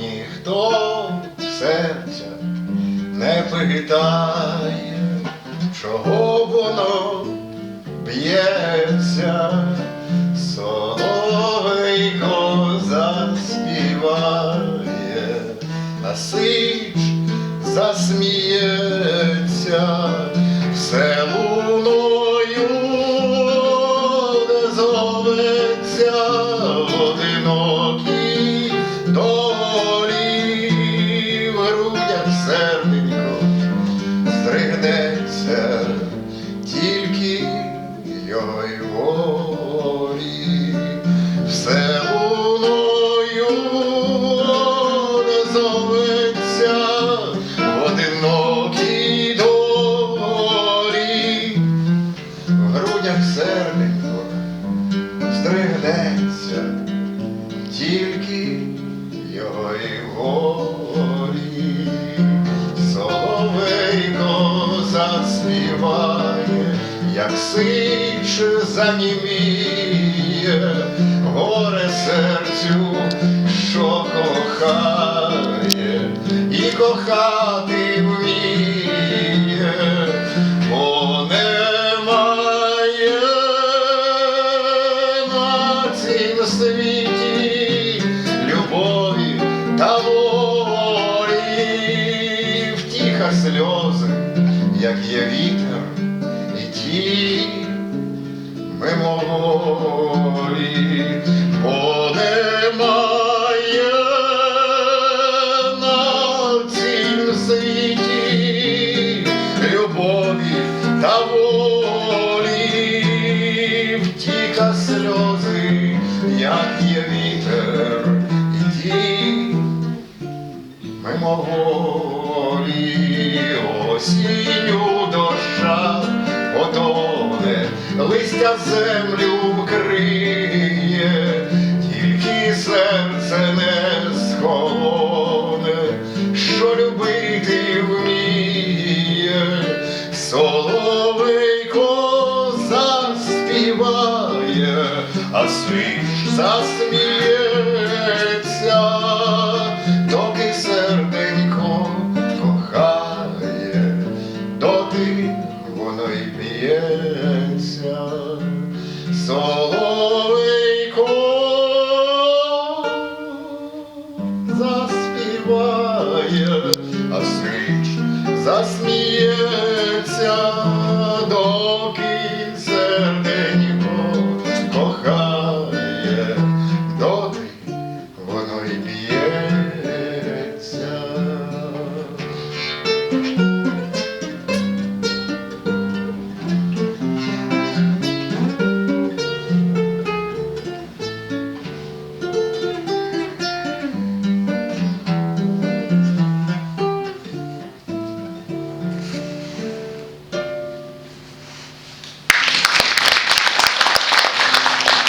Ніхто серця не питає, чого воно б'ється, а сич засміється, тільки його й волі, соловейко заспіває, як сич заніміє, горе серцю, що кохає, і кохати вміє, бо немає на цім світі втіха сльози, як є вітер, і ті мимоволі, бо немає на любові та волі, втіка сльози, як є вітер, мимоволі, осінню доща подоне, листя землю вкриє, тільки серце не схолоне, що любити вміє, соловейко заспіває, а світ засміється. п'ється, соловейко заспіває, а свіч засміється.